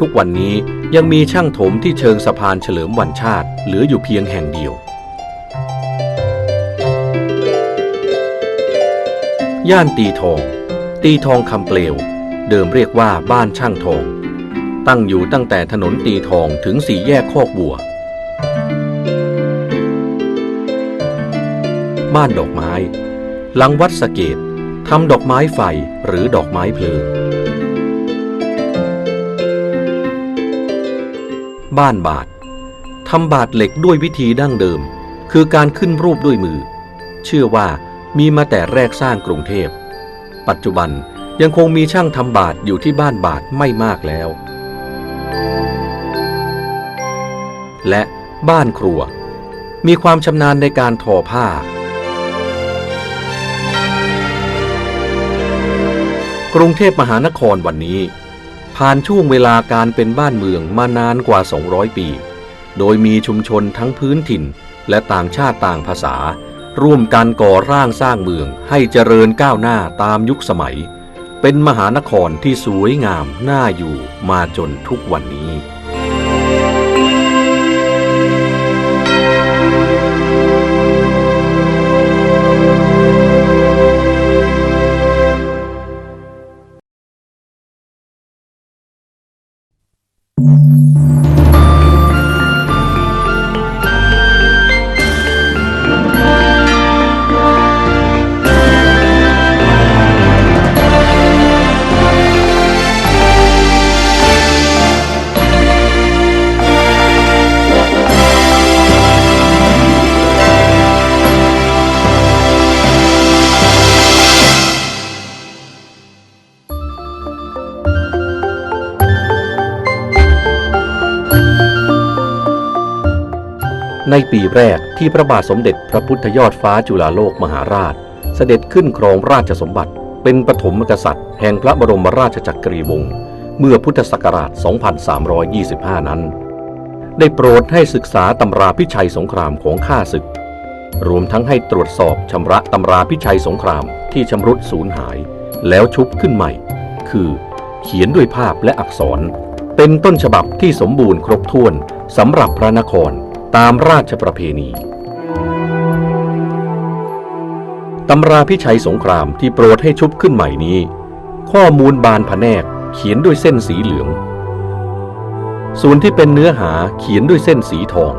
ทุกวันนี้ยังมีช่างถมที่เชิงสะพานเฉลิมวันชาติเหลืออยู่เพียงแห่งเดียว ย่านตีทอง ตีทองคำเปลว เดิมเรียกว่าบ้านช่างทอง ตั้งอยู่ตั้งแต่ถนนตีทองถึงสี่แยกโคกบัว บ้านดอกไม้ หลังวัดสเกตทำดอกไม้ไฟหรือดอกไม้เพลิง บ้านบาททำบาทเหล็กด้วยวิธีดั้งเดิม คือการขึ้นรูปด้วยมือ เชื่อว่ามีมาแต่แรกสร้างกรุงเทพ ปัจจุบันยังคงมีช่างทำบาทอยู่ที่บ้านบาทไม่มากแล้ว และบ้านครัว มีความชำนาญในการทอผ้า กรุงเทพมหานครวันนี้ ผ่านช่วงเวลาการเป็นบ้านเมืองมานานกว่า 200 ปี โดยมีชุมชนทั้งพื้นถิ่น และต่างชาติต่างภาษา ร่วมกันก่อร่างสร้างเมืองให้เจริญก้าวหน้าตามยุคสมัย เป็นมหานครที่สวยงามน่าอยู่มาจนทุกวันนี้ you ในปีแรกที่พระบาทสมเด็จพระพุทธยอดฟ้าจุฬาโลกมหาราช เสด็จขึ้นครองราชสมบัติ เป็นปฐมกษัตริย์ แห่งพระบรมราชจักรีวงศ์เมื่อพุทธศักราช 2325 นั้น ได้โปรดให้ศึกษาตำราพิชัยสงครามของข้าศึก รวมทั้งให้ตรวจสอบชำระตำราพิชัยสงครามที่ชำรุดสูญหาย แล้วชุบขึ้นใหม่ คือ เขียนด้วยภาพและอักษร เป็นต้นฉบับที่สมบูรณ์ครบถ้วนสำหรับพระนคร ตามราชประเพณีตำราพิชัยสงครามที่โปรดให้ชุบขึ้นใหม่นี้ ข้อมูลบานผนกเขียนด้วยเส้นสีเหลือง ส่วนที่เป็นเนื้อหาเขียนด้วยเส้นสีทอง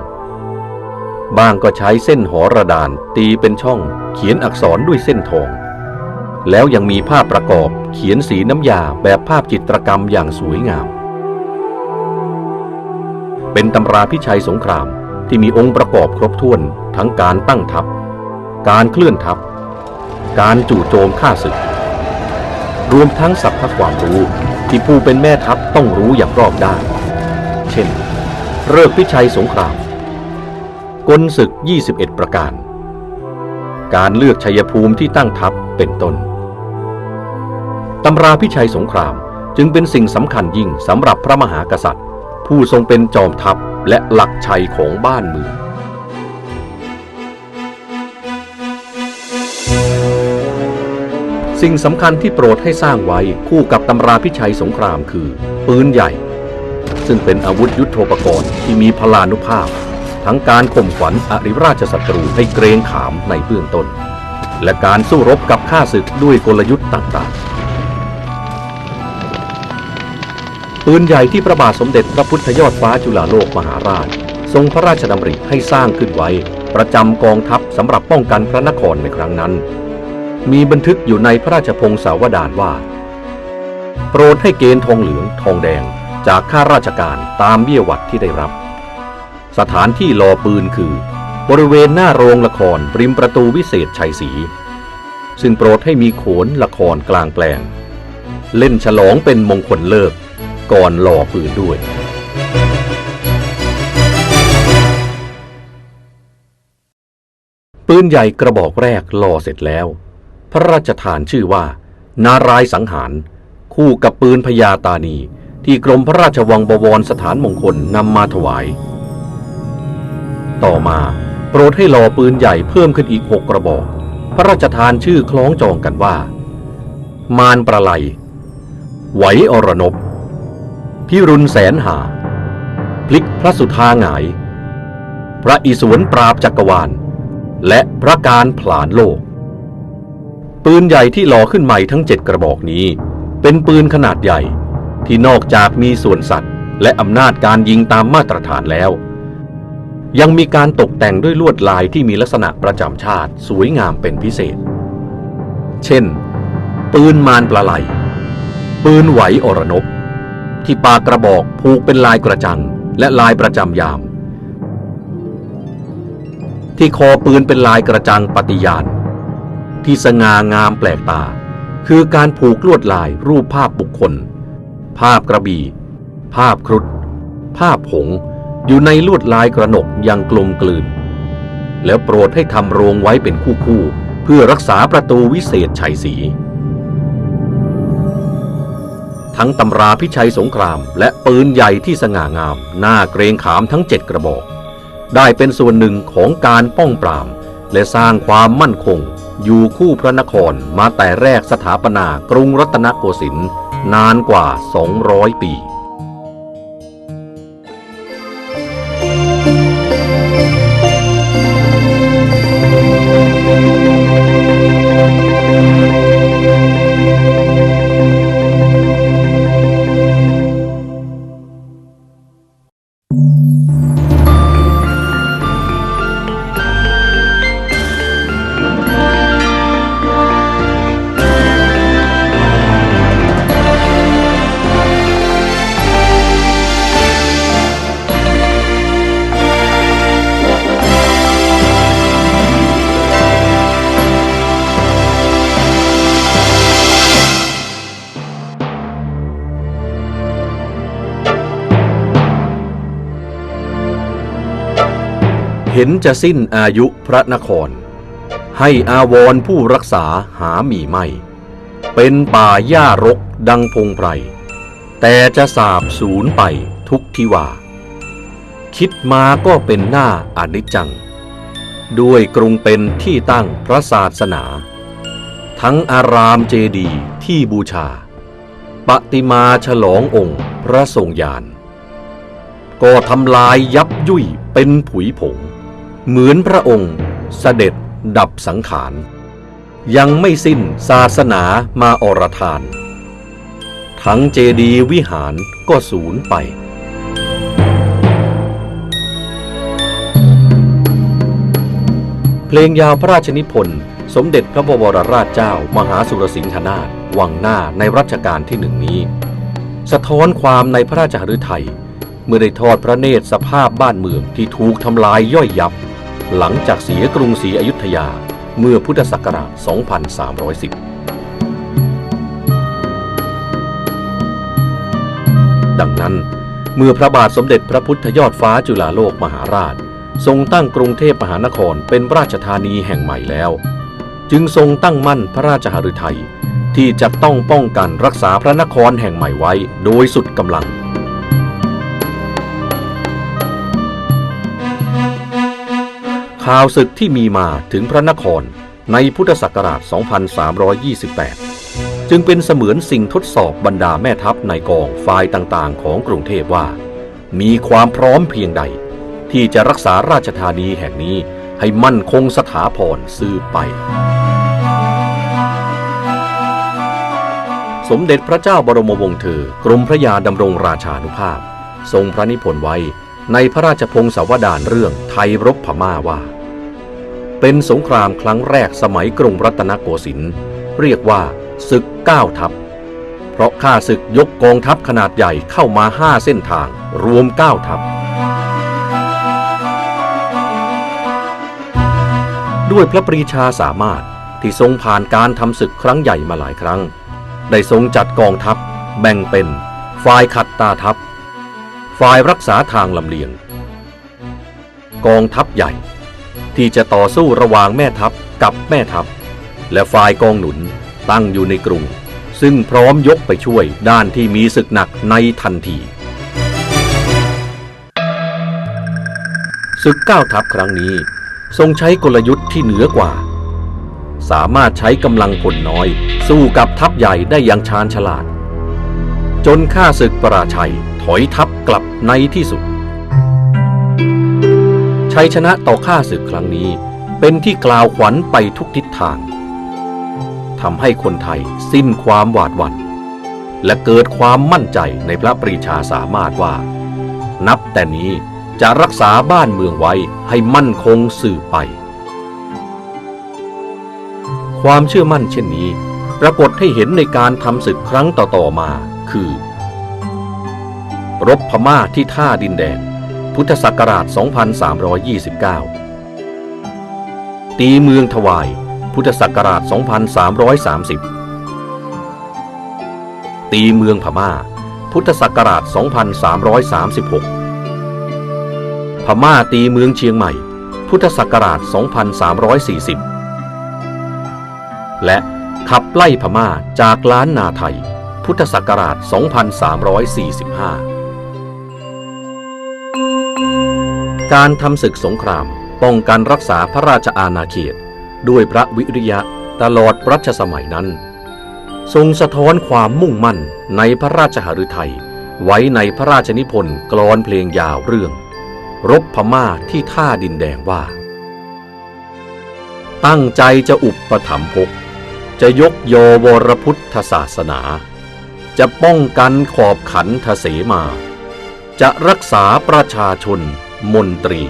บางก็ใช้เส้นหอระดานตีเป็นช่องเขียนอักษรด้วยเส้นทอง แล้วยังมีภาพประกอบเขียนสีน้ำยาแบบภาพจิตรกรรมอย่างสวยงาม เป็นตำราพิชัยสงคราม ที่มีองค์ประกอบครบถ้วนทั้งการตั้งทัพ การเคลื่อนทัพ การจู่โจมฆ่าศึก รวมทั้งสัพพความรู้ที่ผู้เป็นแม่ทัพต้องรู้อย่างรอบด้านเช่น เลิกพิชัยสงคราม กลศึก 21 ประการ การเลือกชัยภูมิที่ตั้งทัพเป็นต้นตำราพิชัยสงครามจึงเป็นสิ่งสำคัญยิ่งสำหรับพระมหากษัตริย์ ผู้ทรงเป็นจอมทัพ และหลักชัยของบ้านเมืองสิ่งสำคัญที่โปรดให้สร้างไว้คู่กับตำราพิชัยสงครามคือ ปืนใหญ่ ซึ่งเป็นอาวุธยุโทโธปกรณ์ที่มีพลานุภาพ ทั้งการข่มขวัญอริราชศัตรูให้เกรงขามในเบื้องต้น และการสู้รบกับข้าศึกด้วยกลยุทธ์ต่างๆ ปืนใหญ่ที่พระบาทสมเด็จพระพุทธยอดฟ้าจุฬาโลกมหาราช ทรงพระราชดำริให้สร้างขึ้นไว้ ประจำกองทัพสำหรับป้องกันพระนครในครั้งนั้น มีบันทึกอยู่ในพระราชพงศาวดารว่า โปรดให้เกณฑ์ทองเหลืองทองแดงจากข้าราชการตามเบี้ยวัดที่ได้รับ สถานที่รอปืนคือ บริเวณหน้าโรงละครริมประตูวิเศษชัยศรีซึ่งโปรดให้มีโขนละครกลางแปลง เล่นฉลองเป็นมงคลเลิก ก่อนหล่อปืนด้วยปืนใหญ่กระบอกแรกหล่อเสร็จแล้ว พระราชทานชื่อว่า นารายสังหาร คู่กับปืนพญาตานี ที่กรมพระราชวังบวรสถานมงคลนำมาถวาย ต่อมาโปรดให้หล่อปืนใหญ่เพิ่มขึ้นอีกหกกระบอก พระราชทานชื่อคล้องจองกันว่า มารประไลไหวอรนบ พิรุณแสนหา พลิกพระสุธาหงาย พระอิศวรปราบจักรวาล และพระการผลานโลก ปืนใหญ่ที่หล่อขึ้นใหม่ทั้งเจ็ดกระบอกนี้ เป็นปืนขนาดใหญ่ที่นอกจากมีส่วนสัตว์ และอำนาจการยิงตามมาตรฐานแล้ว ยังมีการตกแต่งด้วยลวดลายที่มีลักษณะประจำชาติสวยงามเป็นพิเศษ เช่น ปืนมารปลาไหลปืนไหวอรนก ที่ปากกระบอกผูกเป็นลายกระจัง และลายประจำยาม ที่คอปืนเป็นลายกระจังปฏิญาณ ที่สง่างามแปลกตา คือการผูกลวดลายรูปภาพบุคคล ภาพกระบี่ ภาพครุฑภาพหงอยู่ในลวดลายกระหนกอย่างกลมกลืน แล้วโปรดให้ทำโรงไว้เป็นคู่ๆเพื่อรักษาประตูวิเศษชัยศรี ทั้งตำราพิชัยสงคราม และปืนใหญ่ที่สง่างามหน้าเกรงขามทั้งเจ็ดกระบอก ได้เป็นส่วนหนึ่งของการป้องปราม และสร้างความมั่นคง อยู่คู่พระนครมาแต่แรกสถาปนากรุงรัตนโกสินทร์นานกว่า 200 ปี เห็นจะสิ้นอายุพระนคร ให้อาวรผู้รักษาหามีไม่ เป็นป่าหญ้ารกดังพงไพร แต่จะสาบสูญไปทุกทิวา คิดมาก็เป็นหน้าอนิจจัง ด้วยกรุงเป็นที่ตั้งพระศาสนา ทั้งอารามเจดีย์ที่บูชา ปฏิมาฉลององค์พระทรงยานก็ทำลายยับยุ่ยเป็นผุยผง เหมือนพระองค์เสด็จดับสังขาร ยังไม่สิ้นศาสนามาอรทาน ทั้งเจดีย์วิหารก็สูญไปเพลงยาวพระราชนิพนธ์สมเด็จพระบวรราชเจ้า มหาสุรสิงหนาถวังหน้าในรัชกาลที่หนึ่งนี้ สะท้อนความในพระราชหฤทัยเมื่อได้ทอดพระเนตรสภาพบ้านเมืองที่ถูกทำลายย่อยยับ หลังจากเสียกรุงศรีอยุธยาเมื่อพุทธศักราช 2310 ดังนั้นเมื่อพระบาทสมเด็จพระพุทธยอดฟ้าจุฬาโลกมหาราช ทรงตั้งกรุงเทพมหานครเป็นราชธานีแห่งใหม่แล้ว จึงทรงตั้งมั่นพระราชหฤทัยที่จะต้องป้องกันรักษาพระนครแห่งใหม่ไว้โดยสุดกำลัง ข่าวศึกที่มีมาถึงพระนครในพุทธศักราช 2328 จึงเป็นเสมือนสิ่งทดสอบบรรดาแม่ทัพในกองฝ่ายต่างๆ ของกรุงเทพว่า มีความพร้อมเพียงใด ที่จะรักษาราชธานีแห่งนี้ให้มั่นคงสถาพรสืบไป สมเด็จพระเจ้าบรมวงศ์เธอกรมพระยาดำรงราชานุภาพ ทรงพระนิพนธ์ไว้ในพระราชพงศาวดารเรื่องไทยรบพม่าว่า เป็นสงครามครั้งแรกสมัยกรุงรัตนโกสินทร์เรียกว่าศึกเก้าทัพ เพราะข้าศึกยกกองทัพขนาดใหญ่เข้ามาห้าเส้นทางรวมเก้าทัพ ด้วยพระปรีชาสามารถที่ทรงผ่านการทำศึกครั้งใหญ่มาหลายครั้ง ได้ทรงจัดกองทัพ แบ่งเป็น ฝ่ายขัดตาทัพ ฝ่ายรักษาทางลำเลียง กองทัพใหญ่ ที่จะต่อสู้ระหว่างแม่ทัพกับแม่ทัพ และฝ่ายกองหนุนตั้งอยู่ในกรุง ซึ่งพร้อมยกไปช่วยด้านที่มีศึกหนักในทันทีศึกก้าวทัพครั้งนี้ ทรงใช้กลยุทธ์ที่เหนือกว่า สามารถใช้กำลังพลน้อย สู้กับทัพใหญ่ได้อย่างชาญฉลาด จนข้าศึกประราชัยถอยทัพกลับในที่สุด ชัยชนะต่อข้าศึกครั้งนี้เป็นที่กล่าวขวัญไปทุกทิศทางทำให้คนไทยสิ้นความหวาดหวัน่น และเกิดความมั่นใจในพระปรีชาสามารถว่า นับแต่นี้จะรักษาบ้านเมืองไว้ให้มั่นคงสืบไป ความเชื่อมั่นเช่นนี้ ปรากฏให้เห็นในการทำศึกครั้งต่อๆมาคือ รบพม่าที่ท่าดินแดง พุทธศักราช 2329 ตีเมืองถวาย พุทธศักราช 2330 ตีเมืองพม่า พุทธศักราช 2336 พม่าตีเมืองเชียงใหม่ พุทธศักราช 2340 และขับไล่พม่าจากล้านนาไทย พุทธศักราช 2345 การทำศึกสงคราม ป้องกันรักษาพระราชอาณาเขต ด้วยพระวิริยะตลอดรัชสมัยนั้น ทรงสะท้อนความมุ่งมั่นในพระราชหฤทัยไว้ในพระราชนิพนธ์กลอนเพลงยาวเรื่อง รบพม่าที่ท่าดินแดงว่า ตั้งใจจะอุปถัมภกจะยกโยวรพุทธศาสนา จะป้องกันขอบขันทเสมา จะรักษาประชาชน มนตรี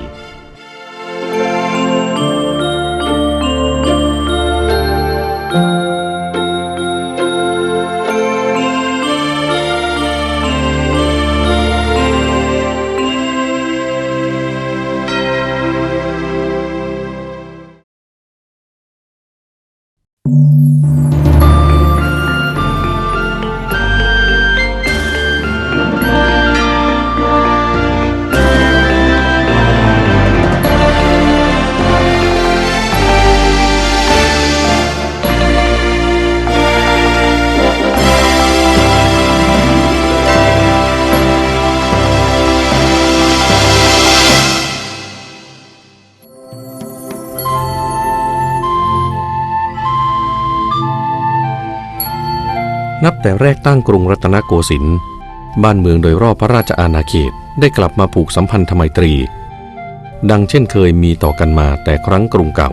แต่แรกตั้งกรุงรัตนโกสินทร์บ้านเมืองโดยรอบพระราชอาณาเขตได้กลับมาผูกสัมพันธไมตรี ดังเช่นเคยมีต่อกันมาแต่ครั้งกรุงเก่า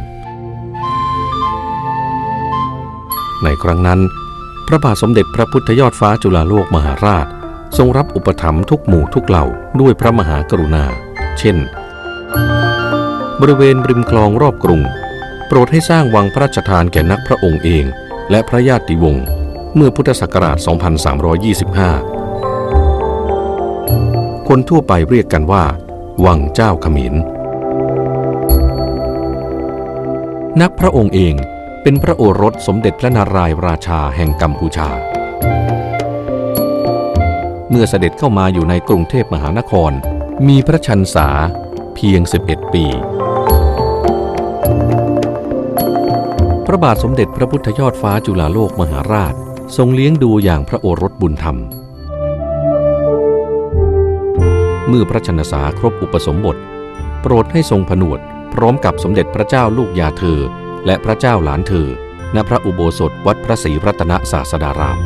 ในครั้งนั้น พระบาทสมเด็จพระพุทธยอดฟ้าจุฬาโลกมหาราช ทรงรับอุปถัมภ์ทุกหมู่ทุกเหล่าด้วยพระมหากรุณา เช่น บริเวณริมคลองรอบกรุง โปรดให้สร้างวังพระราชทานแก่นักพระองค์เอง และพระญาติวงศ์ เมื่อพุทธศักราช 2325 คนทั่วไปเรียกกันว่า วังเจ้าขมินนักพระองค์เองเป็นพระโอรสสมเด็จพระนารายณ์ราชาแห่งกัมพูชา เมื่อเสด็จเข้ามาอยู่ในกรุงเทพมหานคร มีพระชันษาเพียง 11 ปี พระบาทสมเด็จพระพุทธยอดฟ้าจุฬาโลกมหาราช ทรงเลี้ยงดูอย่างพระโอรสบุญธรรม เมื่อพระชนษาครบอุปสมบท โปรดให้ทรงผนวด พร้อมกับสมเด็จพระเจ้าลูกยาเธอ และพระเจ้าหลานเธอ ณพระอุโบสถวัดพระศรีรัตนศาสดาราม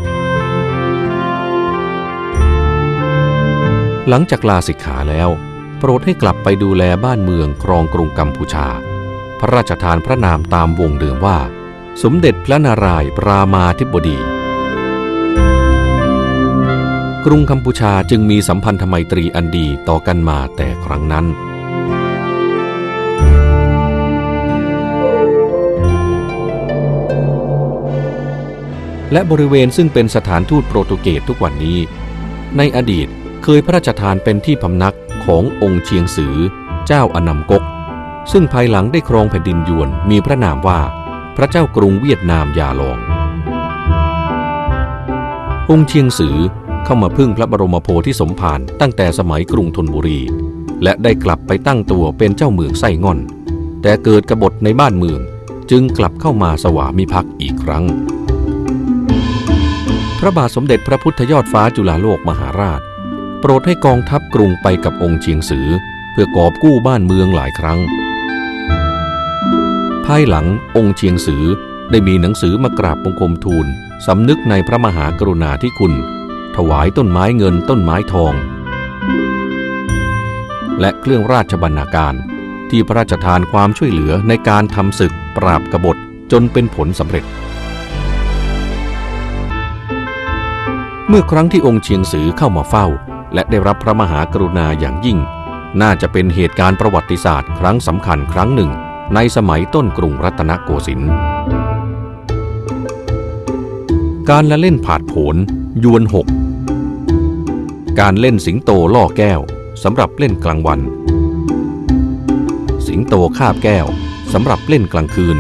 หลังจากลาสิกขาแล้ว โปรดให้กลับไปดูแลบ้านเมืองครองกรุงกัมพูชา พระราชทานพระนามตามวงเดิมว่าสมเด็จพระนารายณ์ปรามาธิบดี รุงกัมพูชาจึงมีสัมพันธไมตรีอันดีต่อกันมาแต่ครั้งนั้น และบริเวณซึ่งเป็นสถานทูตโปรตุเกสทุกวันนี้ ในอดีตเคยพระราชทานเป็นที่พำนักขององค์เชียงสือ เจ้าอนำกก ซึ่งภายหลังได้ครองแผ่นดินยวนมีพระนามว่า พระเจ้ากรุงเวียดนามยาลอง องค์เชียงสือ เข้ามาพึ่งพระบรมโพธิสมภารตั้งแต่สมัยกรุงธนบุรี และได้กลับไปตั้งตัวเป็นเจ้าเมืองไส้ง่อน แต่เกิดกบฏในบ้านเมืองจึงกลับเข้ามาสวามิภักดิ์อีกครั้ง พระบาทสมเด็จพระพุทธยอดฟ้าจุฬาโลกมหาราช โปรดให้กองทัพกรุงไปกับองค์เชียงสือ เพื่อกอบกู้บ้านเมืองหลายครั้ง ภายหลังองค์เชียงสือได้มีหนังสือมากราบบังคมทูลสำนึกในพระมหากรุณาธิคุณ ถวายต้นไม้เงินต้นไม้ทอง และเครื่องราชบรรณาการ ที่พระราชทานความช่วยเหลือในการทำศึกปราบกบฏจนเป็นผลสำเร็จ เมื่อครั้งที่องค์เชียงซือเข้ามาเฝ้า และได้รับพระมหากรุณาอย่างยิ่ง น่าจะเป็นเหตุการณ์ประวัติศาสตร์ครั้งสำคัญครั้งหนึ่ง ในสมัยต้นกรุงรัตนโกสินทร์การละเล่นผาดโผนยวนหก การเล่นสิงโตล่อแก้วสำหรับเล่นกลางวัน สิงโตคาบแก้วสำหรับเล่นกลางคืน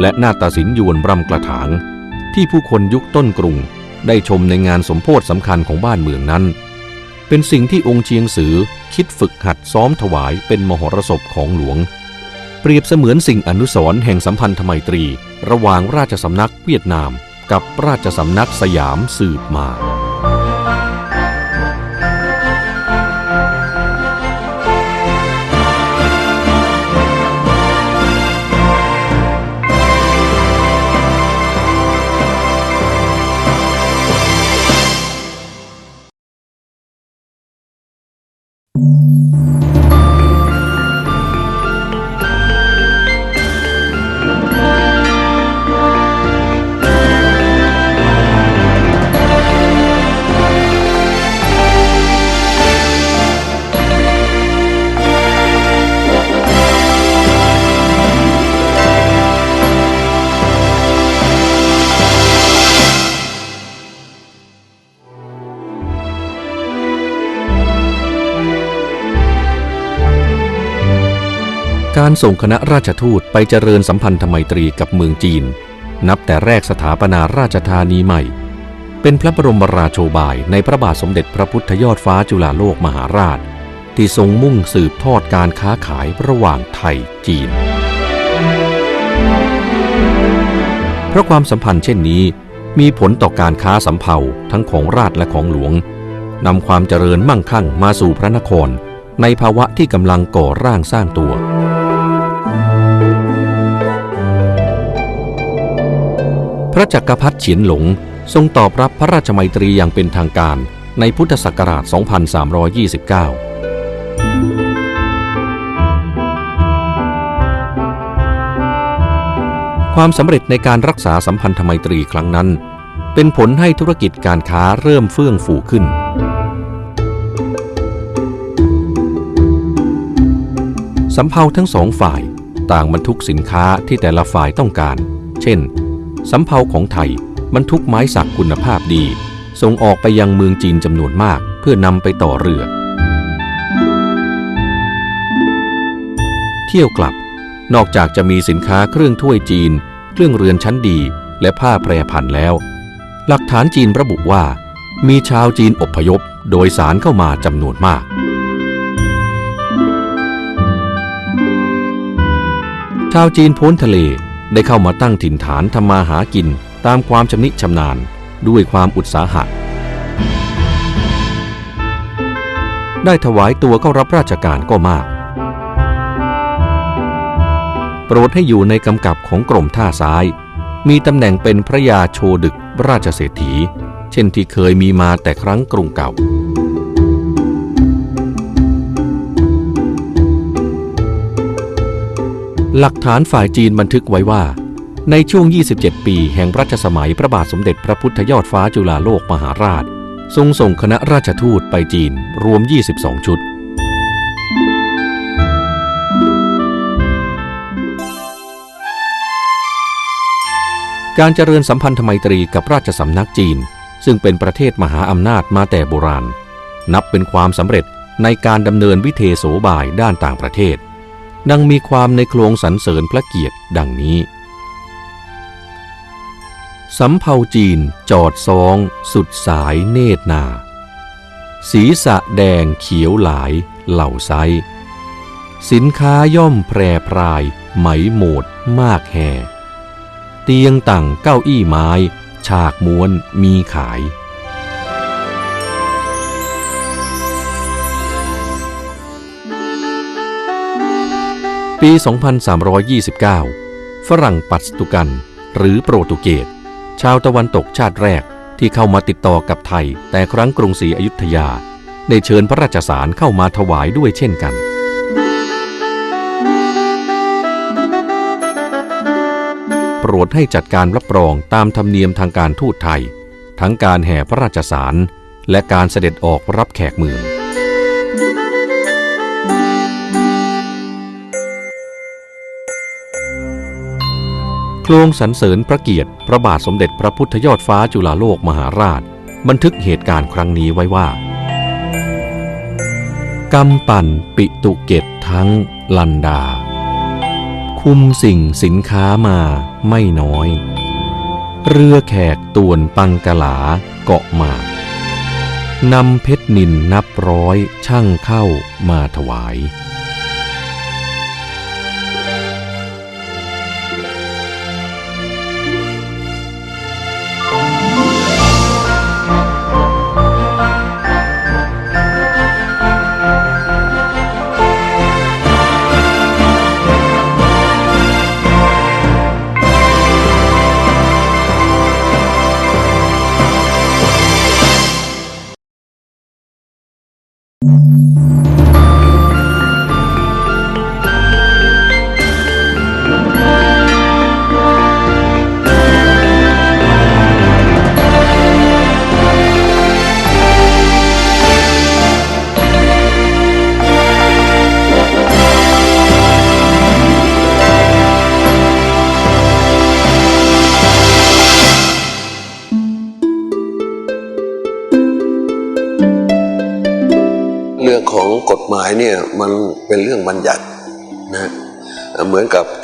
และนาฏศิลป์ยวนรำกระถาง ที่ผู้คนยุคต้นกรุงได้ชมในงานสมโพธิสำคัญของบ้านเมืองนั้น เป็นสิ่งที่องค์เชียงซือคิดฝึกหัดซ้อมถวายเป็นมหรสพของหลวง เปรียบเสมือนสิ่งอนุสรณ์แห่งสัมพันธไมตรี ระหว่างราชสำนักเวียดนามกับราชสำนักสยามสืบมา การส่งคณะราชทูตไปเจริญสัมพันธไมตรีกับเมืองจีน นับแต่แรกสถาปนาราชธานีใหม่ เป็นพระบรมราโชบายในพระบาทสมเด็จพระพุทธยอดฟ้าจุฬาโลกมหาราช ที่ทรงมุ่งสืบทอดการค้าขายระหว่างไทยจีน เพราะความสัมพันธ์เช่นนี้มีผลต่อการค้าสำเภาทั้งของราชและของหลวงนำความเจริญมั่งคั่งมาสู่พระนคร ในภาวะที่กำลังก่อร่างสร้างตัว พระจักรพรรดิเฉียนหลงทรงตอบรับพระราชมัยตรีอย่างเป็นทางการในพุทธศักราช 2329ความสำเร็จในการรักษาสัมพันธไมตรีครั้งนั้น เป็นผลให้ธุรกิจการค้าเริ่มเฟื่องฟูขึ้น สำเภาทั้งสองฝ่ายต่างบรรทุกสินค้าที่แต่ละฝ่ายต้องการ เช่น สำเภาของไทยบรรทุกไม้สักคุณภาพดี ส่งออกไปยังเมืองจีนจำนวนมากเพื่อนำไปต่อเรือ เที่ยวกลับ นอกจากจะมีสินค้าเครื่องถ้วยจีน เครื่องเรือนชั้นดี และผ้าแพรพันแล้ว หลักฐานจีนระบุว่า มีชาวจีนอพยพโดยสารเข้ามาจำนวนมากชาวจีนพ้นทะเล ได้เข้ามาตั้งถิ่นฐานทำมาหากินตามความชำนิชำนาญด้วยความอุตสาหะ ได้ถวายตัวเข้ารับราชการก็มาก โปรดให้อยู่ในกำกับของกรมท่าซ้าย มีตำแหน่งเป็นพระยาโชดึกราชเศรษฐี เช่นที่เคยมีมาแต่ครั้งกรุงเก่า หลักฐานฝ่ายจีนบันทึกไว้ว่า ในช่วง 27 ปีแห่งรัชสมัยพระบาทสมเด็จพระพุทธยอดฟ้าจุฬาโลกมหาราช ทรงส่งคณะราชทูตไปจีนรวม 22 ชุด การเจริญสัมพันธไมตรีกับราชสำนักจีน ซึ่งเป็นประเทศมหาอำนาจมาแต่โบราณ นับเป็นความสำเร็จในการดำเนินวิเทโสบายด้านต่างประเทศ ดังมีความในโครงสรรเสริญพระเกียรติดังนี้ สำเภาจีนจอดซอง สุดสายเนตรนา สีสะแดงเขียวหลายเหล่าไซ สินค้าย่อมแพรพราย ไหมโหมดมากแห่ เตียงตั้งเก้าอี้ไม้ ฉากม้วนมีขาย ปี 2329 ฝรั่งปัตตุกัน หรือโปรตุเกส ชาวตะวันตกชาติแรกที่เข้ามาติดต่อกับไทย แต่ครั้งกรุงศรีอยุธยา ได้เชิญพระราชสารเข้ามาถวายด้วยเช่นกันโปรดให้จัดการรับรองตามธรรมเนียมทางการทูตไทย ทั้งการแห่พระราชสาร และการเสด็จออกรับแขกเมือง โครงสรรเสริญพระเกียรติ พระบาทสมเด็จพระพุทธยอดฟ้าจุฬาโลกมหาราช บันทึกเหตุการณ์ครั้งนี้ไว้ว่ากำปั่นปิตุเกตทั้งลันดา คุมสิ่งสินค้ามาไม่น้อย เรือแขกตวนปังกลาเกาะมานำเพชรนินนับร้อยช่างเข้ามาถวาย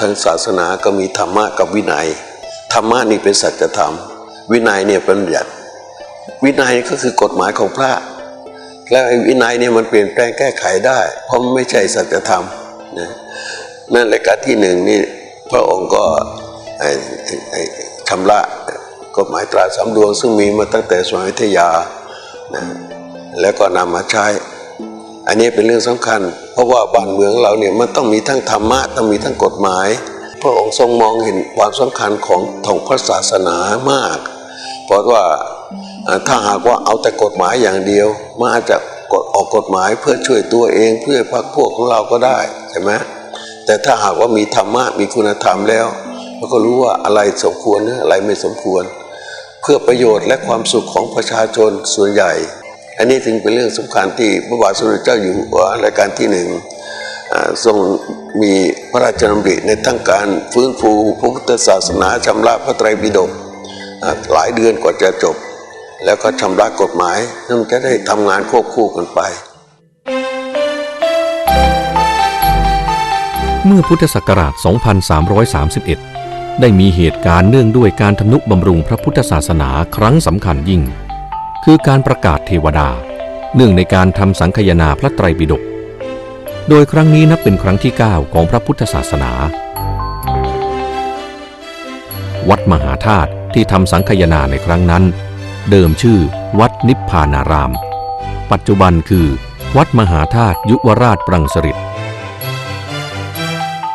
างศาสนาก็มีธรรมะกับวินัย ธรรมะนี่เป็นสัจธรรม วินัยเนี่ยเป็นบัญญัติวินัยก็คือกฎหมายของพระ แล้วไอ้วินัยเนี่ยมันเปลี่ยนแปลงแก้ไขได้ เพราะมันไม่ใช่สัจธรรมนะนั่นรายการที่หนึ่งนี่พระองค์ก็ชำระกฎหมายตราสามดวงซึ่งมีมาตั้งแต่สมัยอยุธยานะแล้วก็นำมาใช้ อันนี้เป็นเรื่องสำคัญ เพราะว่าบ้านเมืองเราเนี่ยมันต้องมีทั้งธรรมะต้องมีทั้งกฎหมาย พระองค์ทรงมองเห็นความสำคัญของของพระศาสนามาก เพราะว่าถ้าหากว่าเอาแต่กฎหมายอย่างเดียวมันอาจจะกฎออกกฎหมายเพื่อช่วยตัวเองเพื่อพรรคพวกของเราก็ได้ใช่ไหมแต่ถ้าหากว่ามีธรรมะมีคุณธรรมแล้วเราก็รู้ว่าอะไรสมควรอะไรไม่สมควร เพื่อประโยชน์และความสุขของประชาชนส่วนใหญ่ อันนี้ถึงเป็นเรื่องสำคัญที่พระบาทสมเด็จเจ้าอยู่หัวรัชกาลที่หนึ่งทรงมีพระราชดำริในทั้งการฟื้นฟูพระพุทธศาสนาชำระพระไตรปิฎกหลายเดือนกว่าจะจบ แล้วก็ชำระกฎหมายนั่นจะได้ทำงานควบคู่กันไป เมื่อพุทธศักราช 2331 ได้มีเหตุการณ์เนื่องด้วยการทำนุบำรุงพระพุทธศาสนาครั้งสำคัญยิ่ง คือการประกาศเทวดา เนื่องในการทำสังคยนาพระไตรปิฎกโดยครั้งนี้นับเป็นครั้งที่ 9 ของพระพุทธศาสนา วัดมหาธาตุที่ทำสังคยนาในครั้งนั้น เดิมชื่อ วัดนิพพานาราม ปัจจุบันคือ วัดมหาธาตุยุวราชปรังสฤษ